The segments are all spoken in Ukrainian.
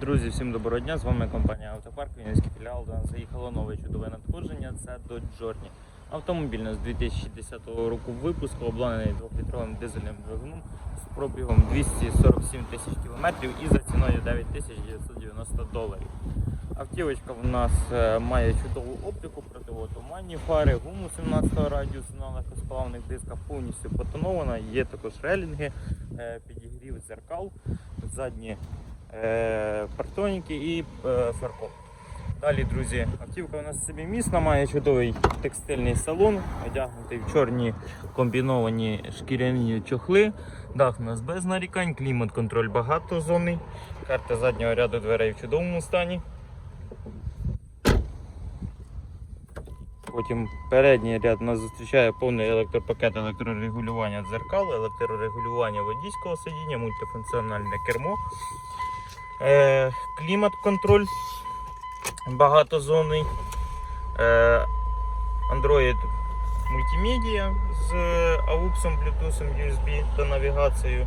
Друзі, всім доброго дня! З вами компанія Автопарк, Вінницький філіал. До нас заїхало нове чудове надходження. Це Dodge Journey. Автомобіль у нас 2010 року випуску, обладнаний 2-літровим дизельним двигуном з пробігом 247 тисяч кілометрів і за ціною 9990 доларів. Автівочка в нас е, має чудову оптику, противотуманні фари, гуму 17 радіусу на легкосплавних дисках, повністю потонована. Є також релінги, е, підігрів дзеркал, задні партоніки і е, фаркоп. Далі, друзі, автівка у нас собі місна, має чудовий текстильний салон, одягнутий в чорні комбіновані шкіряні чохли. Дах у нас без нарікань, клімат-контроль багатозонний, карта заднього ряду дверей в чудовому стані. Потім передній ряд нас зустрічає повний електропакет електрорегулювання дзеркал, електрорегулювання водійського сидіння, мультифункціональне кермо, е, клімат-контроль багатозонний, е, Android мультимедіа з AUX, Bluetooth, USB та навігацією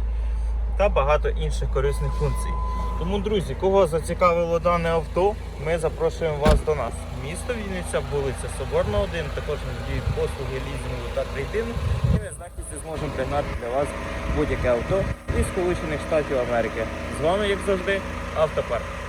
та багато інших корисних функцій. Тому, друзі, кого зацікавило дане авто, ми запрошуємо вас до нас. Місто Вінниця, вулиця Соборна 1, також надіють послуги лізингу та трейдингу. І ми з захисті зможемо пригнати для вас будь-яке авто із Сполучених Штатів Америки. З вами, як завжди, Автопарк.